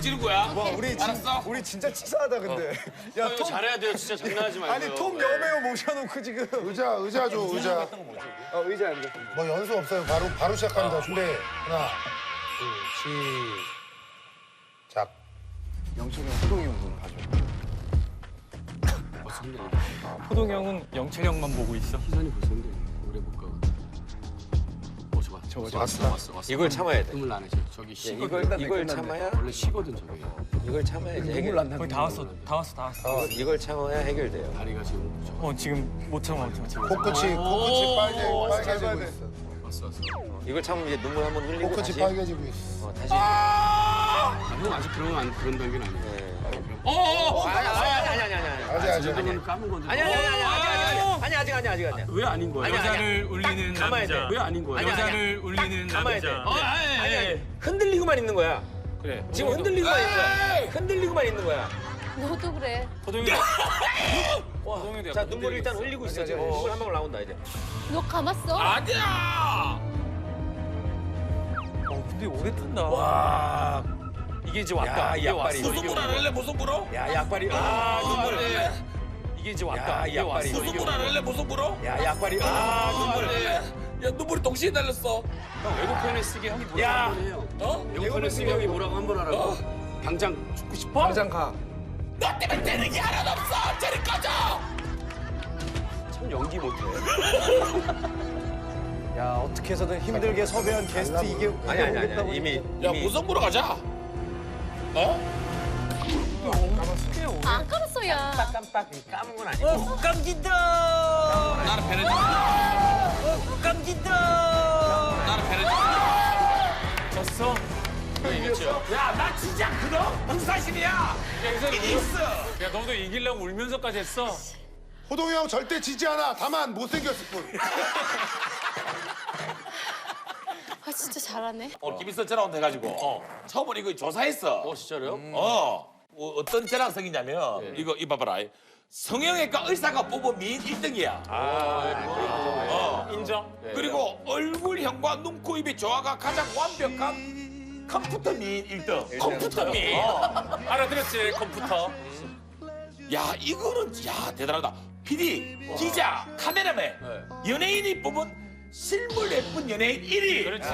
지는 거야. 와 우리 진, 알았어. 우리 진짜 치사하다 근데. 야 이거 톰, 잘해야 돼요. 진짜 장난하지 말고요. 아니 톰 여배우 모셔놓고 지금. 의자 의자 줘 의자. 어 의자 앉아. 뭐 연습 없어요. 바로 바로 시작합니다. 준비 하나 둘 시작. 영철이 형, 호동이 형좀 봐줘. 호동 형은 영철 형만 보고 있어. 희선이 벌써. 어, 저거. 저거 왔어? 왔어, 왔어. 이걸 참아야 돼. 눈물 나네. 저, 저기 시거든. 이걸 이걸 참아야 원래 시거든 저게. 이걸 참아야지 해결. 거의 다 왔어, 다 왔어, 다 왔어. 어, 이걸 참아야 해결돼요. 다리가 지금 저- 어 지금 못 참아, 못 참아. 코끝이 코끝이 빨개 빨개지고 있어. 왔어 왔어. 이걸 참으면 이제 눈물 한번 흘리고 코끝이 다시 빨개지고 있어. 어, 다시. 아, 형 아직 그런 안 그런 단계는 아니야. 네. 어, 아니 아니 아니 아니 아니 아니. 아직 저 아직. 까는 건데. 아니 아니 아니 아니 아니 아니 아직 아니 아직 아니. 왜 아닌 거야? 아니, 아니, 여자를 울리는 감아야 돼. 남자. 왜 아닌 거야? 아니, 아니, 여자를 울리는 감아야 돼. 남자. 어, 아니, 아니 아니 흔들리고만 있는 거야. 그래. 지금 흔들리고만 있는 거야. 흔들리고만 있는 거야. 너도 그래. 호동이 호동이 자 눈물 일단 흘리고 있어 지금. 눈물 한 방울 나온다 이제. 너 감았어? 아니야. 어, 근데 오래 탄다. 와. 이게 이제 왔다. 야, 이게 약발이. 왔어. 무슨 물안 할래? 무슨 물어? 야 약발이. 아 눈물. 그래. 이게 이제 왔다. 야, 이게 약발이. 왔어. 무슨 이게 물안 할래? 무슨 물어? 야 약발이. 아 눈물. 그래. 야 눈물이 동시에 날렸어. 형 외국편에 쓰게 형이 뭐라 야. 한번 해요. 어? 영편에 쓰기 형이 뭐라고 한 번 하라고. 당장 죽고 싶어? 당장 가. 너 때문에 되는 게 하나도 없어. 저리 꺼져. 참 연기 못해. 야 어떻게 해서든 힘들게 섭외한 게스트 이게 아니 아니 아니 이미 야 무슨 물어 가자. 어? 안 감았어, 야. 깜빡 까문 건 아니고. 깜긴다. 나는 배려줘 깜긴다. 나는 배려줘 졌어. 야, 나 진짜 그럼 불사신이야. 이게 있어. 야 너도 이기려고 울면서까지 했어. 호동이 형 절대 지지 않아. 다만 못생겼을 뿐. 아, 진짜 잘하네. 오늘 김희선 전화 온다 해가지고 처음으로 이거 조사했어. 어 진짜로요? 어. 어, 어떤 전학생이냐면 이거 이 봐봐라. 성형외과 의사가 뽑은 미인 1등이야. 어. 인정. 그리고 얼굴형과 눈, 코, 입의 조화가 가장 완벽한 컴퓨터 미인 1등. 컴퓨터 미인. 알아들었지 컴퓨터. 야, 이거는 야 대단하다. PD, 기자, 카메라맨, 연예인이 뽑은 실물 예쁜 연예인 1위. 그렇지.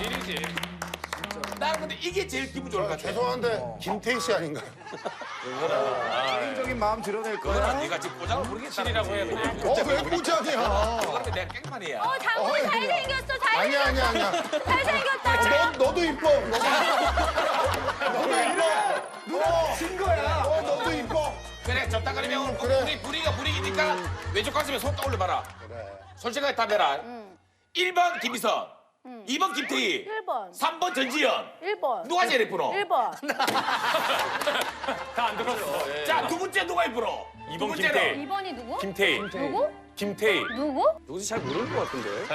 일이지. 나는 근데 이게 제일 기분 좋을 것 같아. 죄송한데 김태희 씨 아닌가? 개인적인 마음 드러낼 그거는 거야. 네가 지금 포장을 모르겠다는 이라고 해 그냥. 어왜 포장이야? 그런데 내가 깽판이야. 어, 장모님 잘생겼어, 잘생겼어. 아니야 아니야 아니야. 잘 생겼다. 너 너도 이뻐. 너도 이뻐. 누나 진 거야. 어 너도 이뻐. 그래, 그러면 오늘 그래. 우리 분위기가 분위기니까 왼쪽 가슴에 손 떠올려봐라. 그래. 솔직하게 답해라. 1번 김희선, 2번 김태희, 1번. 3번 전지현. 1번. 누가 제일 예쁘노? 1번. 다 안 들었어. 자, 두 번째 누가 예쁘노? 두 이번 번째는 김태희. 2번이 누구? 김태희. 누구? 김태희. 누구? 누구지 잘 모르는 것 같은데.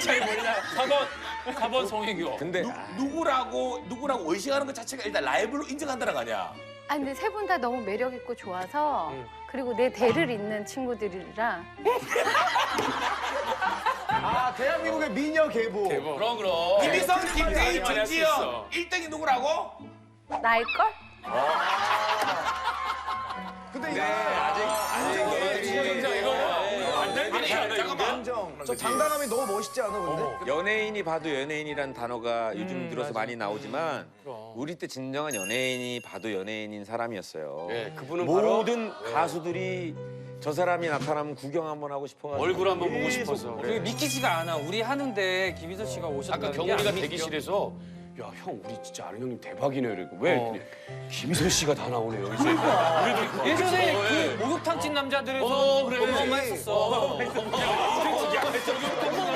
잘 몰라. 4번 4번 송혜교. 근데 누구라고 누구라고 의식하는 것 자체가 일단 라이브로 인정한다는 거 아니야? 아, 근데 세 분 다 너무 매력 있고 좋아서 그리고 내 대를 잇는 친구들이라 아 대한민국의 미녀 계보. 그럼 그럼. 김희선, 김태희, 많이 할수 전지현 있어. 1등이 누구라고? 나일 걸? 근데 이게 진짜 이거 완전 아니, 잠깐만. 인정. 저 장단함이 너무 멋있지 않아 근데? 연예인이 봐도 연예인이라는 단어가 요즘 들어서 많이 나오지만 우리 때 진정한 연예인이 봐도 연예인인 사람이었어요. 예, 그분은 바로 모든 가수들이 저 사람이 나타나면 구경 한번 하고 싶어가지고 얼굴 한번 보고 싶어서. 그게 믿기지가 않아. 우리 하는데 김희선 씨가 오셨다는 아까 게 경훈이가 안 믿겨. 대기실에서 야 형 우리 진짜 아는 형님 대박이네 이러고 왜 어. 김희선 씨가 다 나오네요 이제 예전에 그 찐 남자들에서 어, 그래. 어마어마했었어.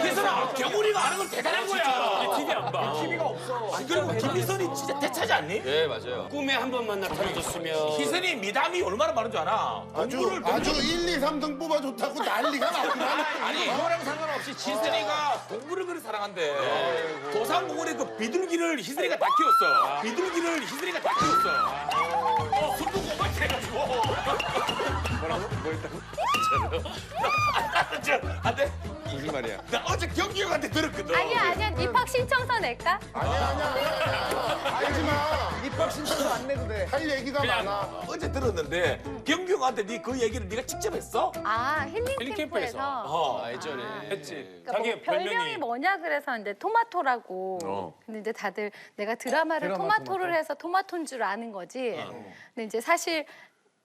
희선아, 경훈이가 아는 건 대단한 거야. TV 안 봐. TV가 없어. 그리고 김희선이 진짜 대차지 않니? 네 맞아요 꿈에 한 번만 나타나줬으면 희선이 미담이 얼마나 많은 줄 아나? 아주 공부를 아주 1, 2, 3등 뽑아줬다고 난리가 났구만. 아니 그거랑 상관없이 희선이가 동물을 그리 사랑한대. 도산공원에 그 비둘기를 희선이가 다 키웠어. 비둘기를 희선이가 다 키웠어. 어, 술도 고맙게 해가지고. 뭐라고? 뭐 했다고? 진짜로? 안 돼? 무슨 말이야? 나 어제 경기 형한테 들었거든. 아니야, 아니야. 입학 신청서 낼까? 아니야 아니야. 알지 마. 신청도 안 내도 돼. 할 얘기가 많아. 어제 들었는데 경규 형한테 네 그 얘기를 네가 직접 했어? 아 힐링 힐링 캠프에서 어. 아, 예전에 했지. 그러니까 자기 뭐 별명이 별명이 뭐냐 그래서 이제 토마토라고. 어. 근데 이제 다들 내가 드라마를 드라마 토마토를 토마토? 해서 토마토인 줄 아는 거지. 어. 근데 이제 사실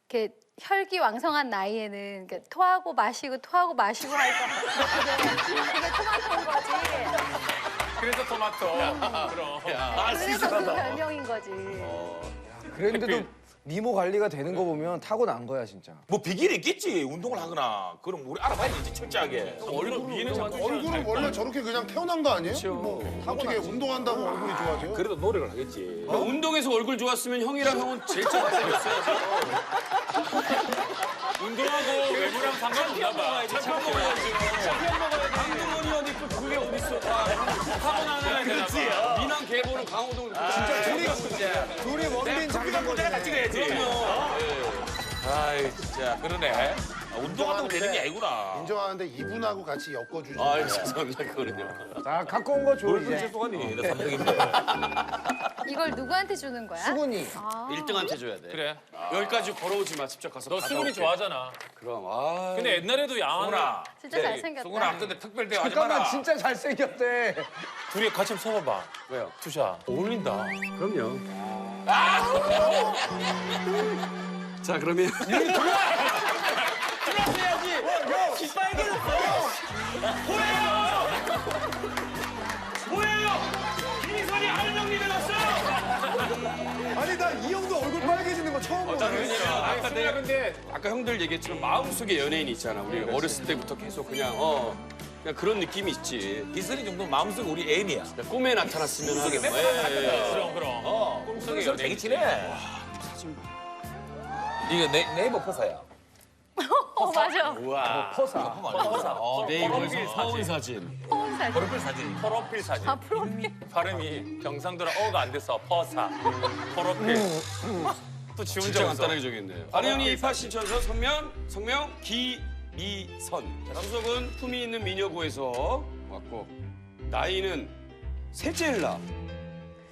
이렇게 혈기 왕성한 나이에는 이렇게 토하고 마시고 토하고 마시고 하니까 그게 토마토인 거지. 그래서 토마토. 그럼. 그래서 그 별명인 거지. 그랬는데도 미모 관리가 되는 거 보면 타고난 거야 진짜. 뭐 비결이 있겠지 운동을 하거나 그럼 우리 알아봐야지 철저하게 얼굴 위에는 자꾸 얼굴은 원래 저렇게 그냥 태어난 거 아니에요? 뭐 어떻게 운동한다고 얼굴이 좋아져요? 그래도 노력을 하겠지 어, 운동에서 얼굴 좋았으면 형이랑 형은 제일 잘생겼어요. 운동하고 외모랑 상관없나 봐. champion 먹어야지. champion 먹어야지. 강동원이 어디 있고 그게 어디 있어? 다 타고나는 애들 그렇지. 계보는 강호동 진짜 둘이 둘이 원빈 장단 거지. 같이 가야지. 그럼요. 아이 진짜. 그러네 아, 운동한다고 되는 게 아니구나 인정하는데 이분하고 같이 엮어주지. 아 죄송합니다 그거는요. 자 갖고 온 거 줘 얼굴 이제. 죄송하니 나 삼성인데 이걸 누구한테 주는 거야? 수근이. 아. 1등한테 줘야 돼. 그래. 여기까지 걸어오지 마. 직접 가서. 너 받아올게. 수근이 좋아하잖아. 그럼 아. 근데 옛날에도 수근아 진짜 잘생겼다. 수근아 근데 특별 대화 하지 잠깐만 마라 진짜 잘생겼대. 둘이 같이 한번 서봐봐. 왜요? 투샷. 어울린다. 그럼요. 자 그러면 이선이 할명리 되었어. 아니 나 이 형도 얼굴 빨개지는 거 처음 보네. 아까 내가 근데 아까 형들 얘기했지만 마음속에 연예인이 있잖아. 우리 어렸을 때부터 계속 그냥 어 그냥 그런 느낌이 있지. 이선이 정도 마음속 우리 애인이야 그냥 꿈에 나타났으면 하는. 꿈속에 예, 예. 그럼 그럼. 어 꿈속에 되게 친해 이거 네, 네이버 포사야 어 맞아. 우와. 퍼사. 어, 네이버에서 서울 사진. 포옹 사진. 프로필 사진 프로필 사진. 아 프로필. 발음이 경상도랑 어가 안 돼서 퍼사. 프로필. 또 지운 진짜 적. 간단하게. 아는 형님 입학 신청서 성명 성명 기미선. 소속은 품위 있는 미녀고에서 왔고 나이는 세젤라.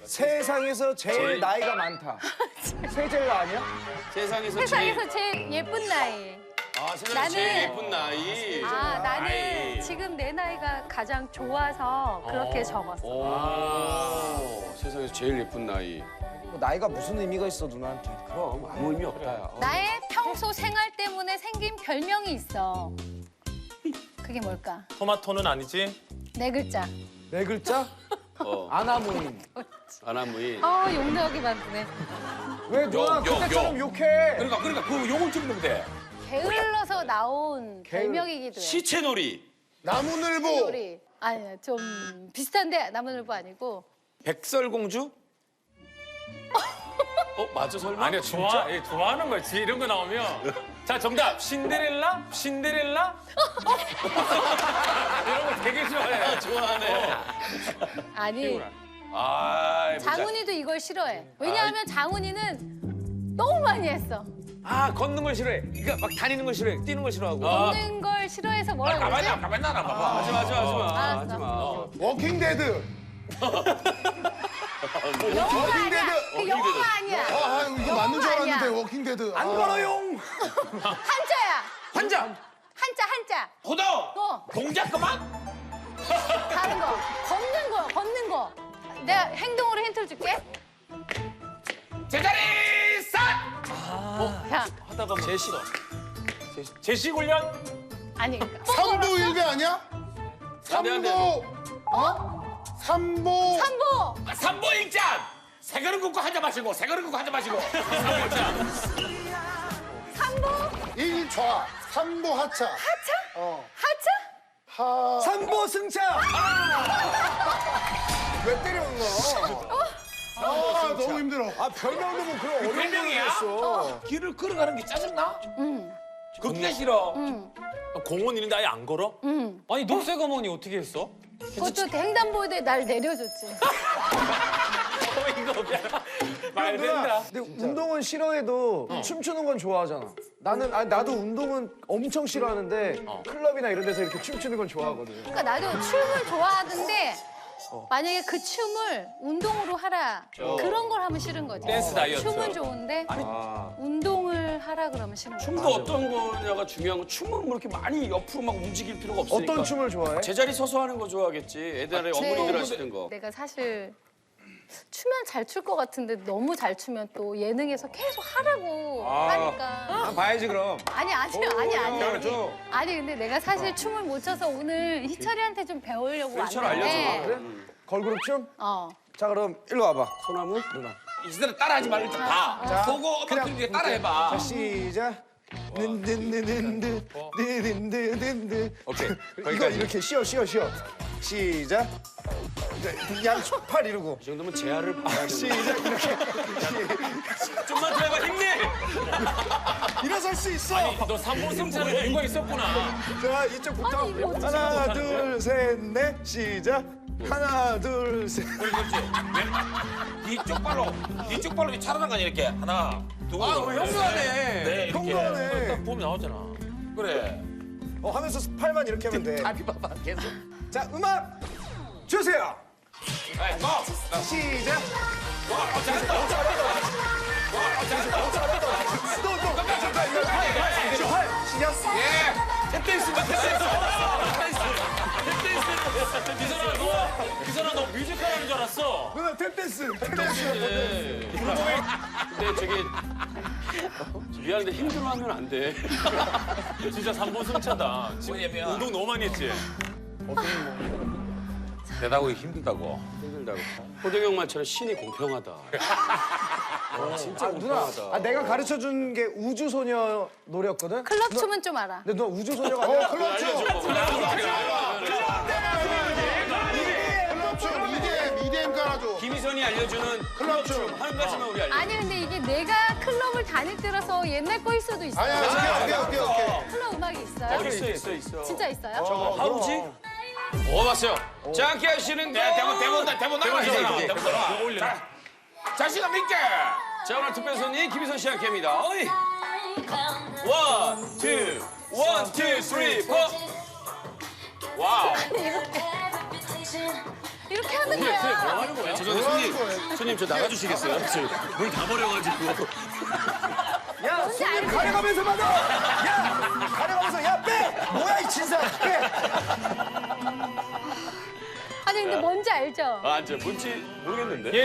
세상에서 제일 제일- 나이가 많다. 세젤라 아니야? 세상에서, 세상에서 제일 예쁜 나이. 아 나는- 제일 예쁜 나이. 아 나는 아이. 지금 내 나이가 가장 좋아서 그렇게 적었어. 오, 세상에서 제일 예쁜 나이. 뭐 나이가 무슨 의미가 있어 누나한테. 그럼 아무 의미 없다. 야. 나의 평소 생활 때문에 생긴 별명이 있어. 그게 뭘까? 토마토는 아니지? 네 글자. 네 글자? 어, 아나무인. 아나무이. 아 용서하게 만드네. 왜 누나 욕, 그때처럼 욕. 욕해? 그러니까 그러니까 그 욕을 찍으면 돼 게을러서 나온 별명이기도 해. 시체놀이. 나무늘보. 아니야 좀 비슷한데 나무늘보 아니고 백설공주? 어 맞아 설마? 아니야 좋아. 예, 좋아하는 거지. 이런 거 나오면. 자 정답. 신데렐라? 신데렐라? 이런 거 되게 좋아해. 좋아하네. 아니 아, 장훈이도 이걸 싫어해. 왜냐하면 장훈이는 너무 많이 했어. 아 걷는 걸 싫어해. 그러니까 막 다니는 걸 싫어해. 뛰는 걸 싫어하고. 걷는 걸 싫어해서 뭐라 가만히 그러지? 나 가만히 나나 봐봐 하지 마, 하지 마, 하지 마, 알았어. 하지 마. 워킹 데드. 영어가 아니야. 그 어, 영어가 아니야. 아, 이거 맞는 줄 아니야. 알았는데 워킹 데드. 안 걸어용. 한자야. 환자 한자 한자. 호도 어 동작 그만 다른 거. 걷는 거 걷는 거. 내가 행동으로 힌트를 줄게. 제자리 싹 야 하다가 뭐 제시. 제시 훈련? 아니 그러니까. 삼보 일배 아니야? 삼보. 어? 삼보. 삼보. 삼보 일장 세 그릇 굽고 한 잔 마시고 세 그릇 굽고 한 잔 마시고 삼보 일장 삼보. 일좌. 삼보 하차. 하차? 어. 하차? 하. 삼보 승차. 왜 때려온 거? 아, 너무 힘들어. 아 별명도 뭐 그런 어려운 별명이야? 거였어. 길을 걸어가는 게 짜증나? 응. 걷기가 싫어 응. 공원 있는데 아예 안 걸어? 응. 아니 녹색 어머니 어떻게 했어? 그것도 횡단보도에 날 내려줬지. 이거 말 누나, 된다. 근데 운동은 싫어해도 춤추는 건 좋아하잖아. 나는 아니 나도 운동은 엄청 싫어하는데 클럽이나 이런 데서 이렇게 춤추는 건 좋아하거든. 그러니까 나도 춤을 좋아하는데 만약에 그 춤을 운동으로 하라 그런 걸 하면 싫은 거지. 댄스 다이어트. 춤은 좋은데 운동을 하라 그러면 싫은 거지. 춤도 어떤 거냐가 중요한 거 춤은 뭐 이렇게 많이 옆으로 막 움직일 필요가 없으니까 어떤 춤을 좋아해? 제자리 서서 하는 거 좋아하겠지 애들의 어머니들 하시는 거 내가 사실 추면 잘 출 것 같은데 너무 잘 추면 또 예능에서 계속 하라고 하니까 한번 봐야지 그럼. 아니 아니 아니 아니 잘해줘. 아니 근데 내가 사실 춤을 못 춰서 오늘 희철이한테 좀 배우려고 희철 왔는데 알려줘 그래? 걸그룹 춤? 어 자 그럼 일로 와봐. 소나무 희슬아 따라하지 말고 좀 봐. 자, 보고 엄마 뒤에 따라해봐. 자 시작. 든든든든든 든든든든 오케이. 이거 거기까지. 이렇게 쉬어 쉬어 쉬어. 시작. 양팔 이러고. 이 정도면 재활을 봐야 시작 이렇게. 좀만 더 해봐 힘내. 일어설 수 있어. 너 삼보 승차는 이유가 있었구나. 자 이쪽부터 아니, 이거 어떻게 하나 둘 셋 넷 시작. 하나 둘 셋. 그렇지. 뒤쪽 발로 뒤쪽 발로 차라는 이렇게 하나 둘. 아, 왜 형도하네. 네 이렇게. 형도하네. 보면 나오잖아. 그래. 어 하면서 팔만 이렇게 하면 돼. 다리 봐봐 계속. 자 음악 주세요. 에이, 고! 시작. 와, 어. 어, 잘했다. 와, 어. 또또 잠깐 이거 팔. 이거 팔. 시작. 예. 탭댄스, 탭댄스. 기선아 너 기선아 너 뮤지컬 하는 줄 알았어. 누나 탭댄스. 탭댄스. 근데 저기 미안한데 힘들어 하면 안 돼. 진짜 삼보승차다. 지금 뭐냐면- 운동 너무 많이 했지. 대다고 힘들다고. 힘들다고. 호동형 말처럼 신이 공평하다. 아 누나. 아 내가 가르쳐 준 게 우주 소녀 노래였거든. 클럽 춤은 좀 알아. 근데 누나 우주 소녀가 아니라 클럽 춤. 클럽 춤. 이대 미대엠 깔아줘. 김희선이 알려주는 클럽 춤. 한 가지만 우리 알려. 아니 근데 이게 내가 클럽을 다닐 때라서 옛날 거일 수도 있어. 아니야, 오케이, 오케이, 오케이, 오케이. 클럽 음악이 있어요? 있어 있어 있어. 진짜 있어요? 하우지? 어 봤어요. 자 함께 하시는 야, 대본, 대본, 나- 대본 나가. 대본 이제 대본 나가. 올려. 자, 자신감 있게. 자 오늘 특별 손님 김희선 씨 함께합니다. 어이. 원, 투, 원, 투, 쓰리, 포. 와우. 이렇게 하는 거야. 하는 거야? 죄송해요 손님. 손님 저 나가주시겠어요? 물다 버려가지고. 야 손님? 가려가면서 받아. 야 가려가면서 야 빼. 뭐야 이 진사 빼. 근데 뭔지 알죠? 아, 저 뭔지 모르겠는데. 얘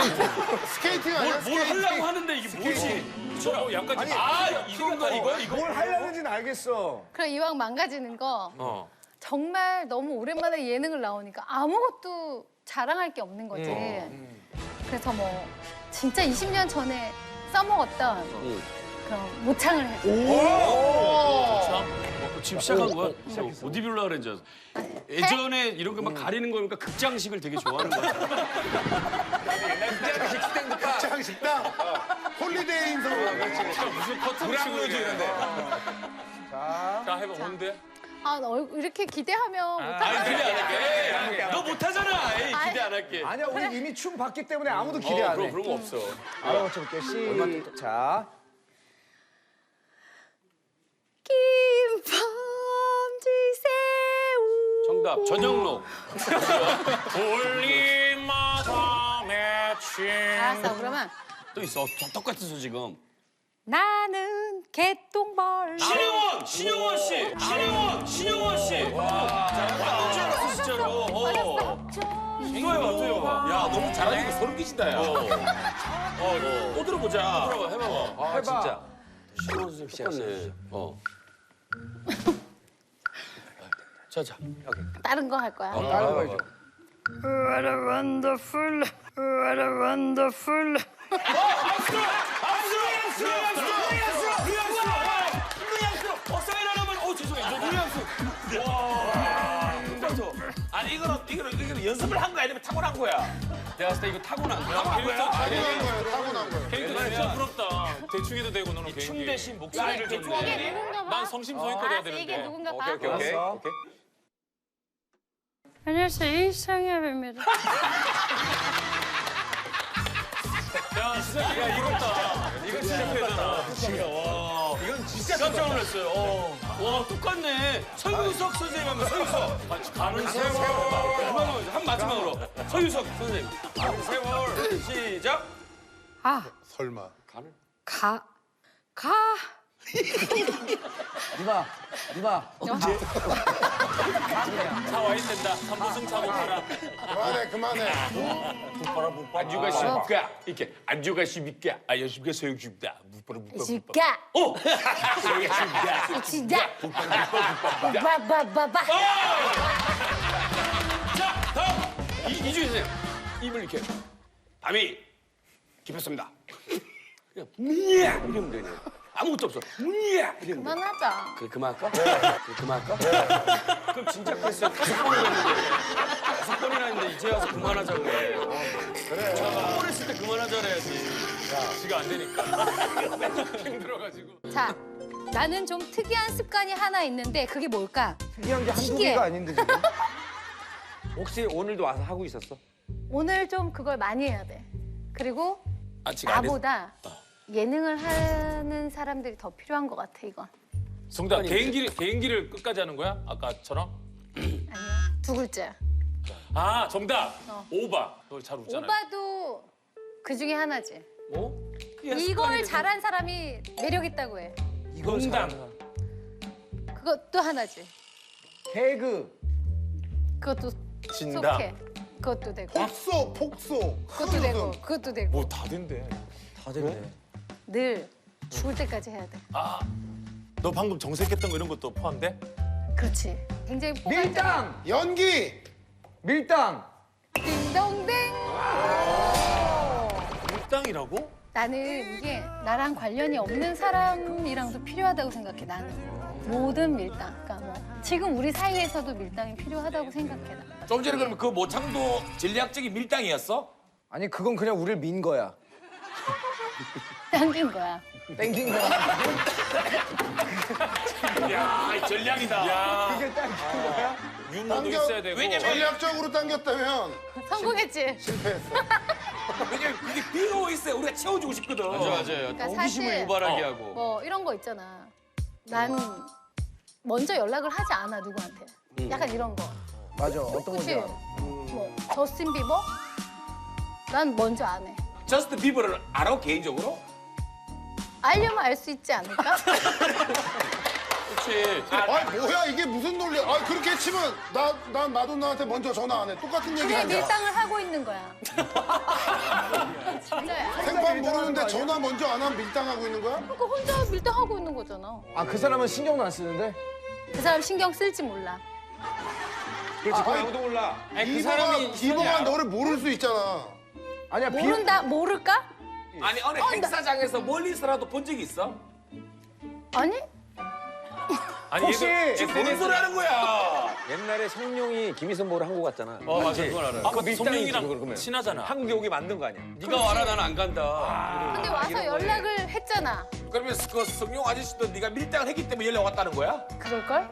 스케이팅 아니야? 뭘 스케이팅. 하려고 하는데 이게 뭐지? 저 약간 아니, 아 이건가 이거 이거. 뭘 하려는지는 알겠어. 그럼 이왕 망가지는 거 어. 정말 너무 오랜만에 예능을 나오니까 아무것도 자랑할 게 없는 거지. 그래서 뭐 진짜 20년 전에 써먹었던 응. 그런 모창을 해. 어, 지금 시작한 거야? 못 입으려고 그랬지. 예전에 이런 거 막 가리는 거니까 극장식을 되게 좋아하는 거야. 장 식당. 홀리데이 인서. 무슨 커튼 치고 이러는데. 자 해봐 뭔데? 아, 나 얼굴 이렇게 기대하면 못하겠어. 아니 기대 안 할게. 너 못하잖아. 에이, 기대 안 할게. 아니야 우리 이미 춤 봤기 때문에 아무도 기대 어, 안 해. 그런 거 없어. 알아맞혀 볼게. 시작. 김범지새우. 정답 전영록. 돌림마다 맺힌. 알았어, 그러면 또 있어. 저 똑같았어 지금. 나는 개똥벌. 신영원, 신영원 씨, 신영원, 신영원 씨. 완전 줄 알았어 진짜로. 어. 또 해봐. 야, 너무 잘하니까 소름 끼친다, 야. 어, 또 들어보자. 해봐, 해봐. 아 진짜. 신영원 선생님 똑같네. 어. 자, 자. 다른 거 할 거야. 다른 거 해줘. What a wonderful, what a wonderful. 어. 어. 아니, 이거는, 이거는, 이거는 연습을 한 거야? 아니면 타고난 거야? 내가 봤을 때 이거 타고난 거야. 캐릭터 타고난 거예요. 타고난 거예요. 캐릭터 진짜 부럽다. 대충 해도 되고 너는 춤 개인기. 대신 목소리를 이게 줬네. 누군가 봐. 난 성심성의껏 해야 알았어, 이게 되는데. 누군가 봐. 오케이 오케이. 오케이. 안녕하세요, 이상엽입니다. 야 진짜 야 이렇다. 이거 진짜 되잖아. 이건 진짜 깜짝 놀랐어요. 어. 와 똑같네. 서유석 선생님 하면 서유석. 가는 세월. 그만 한 마지막으로 서유석 선생님. 가는 세월. 시작. 아, 설마. 가, 가. 누나, 누나. 차 와인 된다. 삼보승 차고 가라. 그만해, 그만해. 안녕하십니까 이렇게 안녕하십니까 안녕하십니까 소영주입니다 지가. 어 소영주입니다 지가. 바바바바. 자 다음 이, 이주희 선생님. 입을 이렇게. 밤이 깊었습니다. 그냥 문이야 이러면 되네. 아무것도 없어. 문이야. 그만하자. 그래 그만할까? 그래 그만할까? 그럼 진짜 그랬어요. 다섯 번이나 했는데 다섯 번이나 했는데 이제 와서 그만하자고 그래. 그래. 한번 했을 때 그만하자 그래야지. 지가 안 되니까. 힘들어가지고. 자, 나는 좀 특이한 습관이 하나 있는데 그게 뭘까? 특이한 게 한두 신기해. 개가 아닌데 지금. 혹시 오늘도 와서 하고 있었어? 오늘 좀 그걸 많이 해야 돼. 그리고 아직 안 했어 나보다 예능을 하는 사람들이 더 필요한 것 같아 이건. 정답. 개인기를 개인기를 끝까지 하는 거야? 아까처럼? 아니야. 두 글자야. 아 정답. 어. 오바. 너 잘 웃잖아. 오빠도 그 중에 하나지. 뭐? 이걸 잘한 사람이 매력 있다고 해. 농담. 그것도 하나지. 개그. 그것도 진담. 속해. 그것도 되고. 폭소, 폭소. 그것도 되고. 그것도 되고. 뭐 다 된대. 다 됐네. 늘 죽을 때까지 해야 돼. 아. 너 방금 정색했던 거 이런 것도 포함돼? 그렇지. 굉장히 포괄적. 밀당! 연기. 밀당! 딩동댕. 밀당이라고? 나는 이게 나랑 관련이 없는 사람이랑도 필요하다고 생각해. 나는 모든 밀당. 그러니까 뭐 지금 우리 사이에서도 밀당이 필요하다고 생각해. 나. 좀 전에 그러면 그 모창도 전략적인 밀당이었어 아니 그건 그냥 우리를 민 거야. 당긴 거야. 땡긴 거야. 야 전략이다 야. 그게 땡긴 거야? 유머도 당겨. 있어야 되고. 왜냐면- 전략적으로 당겼다면 성공했지. 실패했어. 왜냐면 그게 비어 있어요 우리가 채워주고 싶거든 맞아 맞아요. 그러니까 호기심을 사실- 유발하게 어. 하고. 뭐 이런 거 있잖아. 난 먼저 연락을 하지 않아 누구한테. 약간 이런 거. 맞아. 어떤 건지? 알아. 뭐 저스틴 비버? 난 먼저 안 해. 저스트 비버를 알아 개인적으로? 알려면 알 수 있지 않을까? 그렇지. 아, 뭐야 이게 무슨 논리야? 아, 그렇게 치면 나, 난 마돈나한테 먼저 전화 안 해. 똑같은 얘기 그게 하냐? 밀당을 하고 있는 거야. 진짜야. 생판 모르는데 전화 먼저 안 하면 밀당하고 있는 거야? 그러니까 혼자 밀당하고 있는 거잖아. 아 그 사람은 신경도 안 쓰는데? 그 사람 신경 쓸지 몰라. 그렇지. 그 아무도 몰라. 아니, 그 사람이 이보가 너를 모를 수 있잖아. 아니야 비 모른다? 모를까? 아니 어느 행사장에서 멀리서라도 본 적이 있어? 아니? 아니 혹시 뭔 소리 하는 거야 옛날에 성룡이 김희선 보러 한국 갔잖아. 어 맞아 그건 알아요. 아까 밀당이지, 성룡이랑. 친하잖아. 한국에 오게 만든 거 아니야? 네가 와라 나는 안 간다. 근데 와서 연락을 했잖아. 그러면 그 성룡 아저씨도 네가 밀당을 했기 때문에 연락 왔다는 거야? 그럴걸?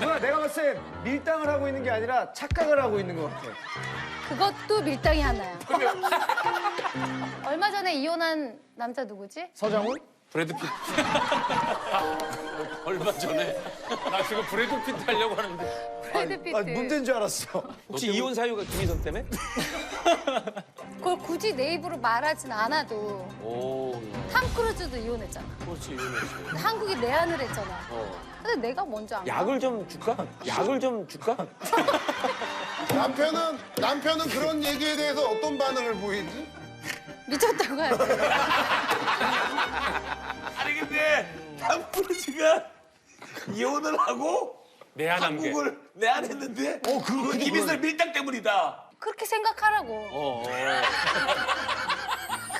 누나 내가 봤을 때 밀당을 하고 있는 게 아니라 착각을 하고 있는 것 같아. 그것도 밀당이 하나야. 얼마 전에 이혼한 남자 누구지? 서장훈? 브래드 핏. 얼마 전에 나 지금 브래드 핏 하려고 하는데. 브래드 피트. 아 문제인 줄 알았어. 혹시 이혼 사유가 김희선 때문에? 그걸 굳이 내 입으로 말하진 않아도 오탐 크루즈도 이혼했잖아. 그렇지 이혼했지. 근데 한국이 내한을 했잖아. 어. 근데 내가 먼저 안 가. 약을 좀 줄까? 약을 좀 줄까? 남편은 남편은 그런 얘기에 대해서 어떤 반응을 보이지? 미쳤다고 해야 돼. 아니 근데 탐크루즈가 이혼을 하고 내한한 게. 한국을 내한했는데 어 그거 김희설 밀당 때문이다 그렇게 생각하라고. 어, 어.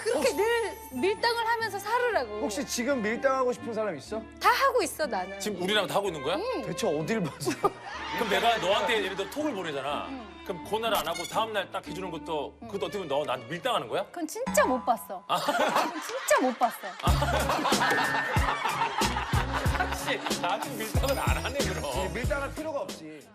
그렇게 늘 밀당을 하면서 살으라고. 혹시 지금 밀당하고 싶은 사람 있어? 다 하고 있어 나는. 지금 우리랑 다 하고 있는 거야? 대체 어딜 봐서? 그럼 내가 너한테 예를 들어 톡을 보내잖아. 그럼 그날 안 하고 다음 날 딱 해주는 것도 그것도 어떻게 보면 너 나한테 밀당하는 거야? 그건 진짜 못 봤어. 그건 진짜 못 봤어. 혹시 나한테 밀당은 안 하네 그럼. 밀당할 필요가 없지.